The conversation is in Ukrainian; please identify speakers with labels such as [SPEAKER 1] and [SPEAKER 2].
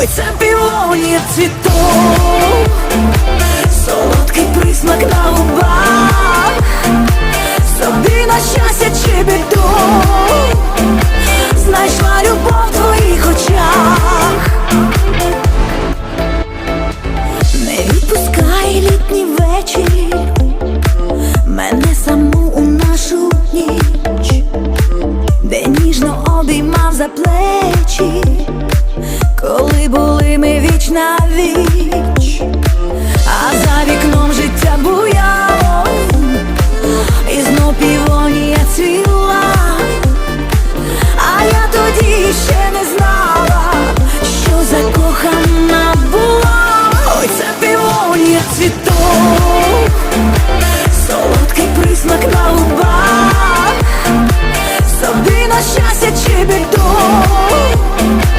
[SPEAKER 1] Ой, це півоні цвіток, солодкий присмак на губах, собі на щастя чи біду, знайшла любов в твоїх очах, не відпускай літні вечір, мене саму у нашу ніч, де ніжно обіймав за плечі. nadie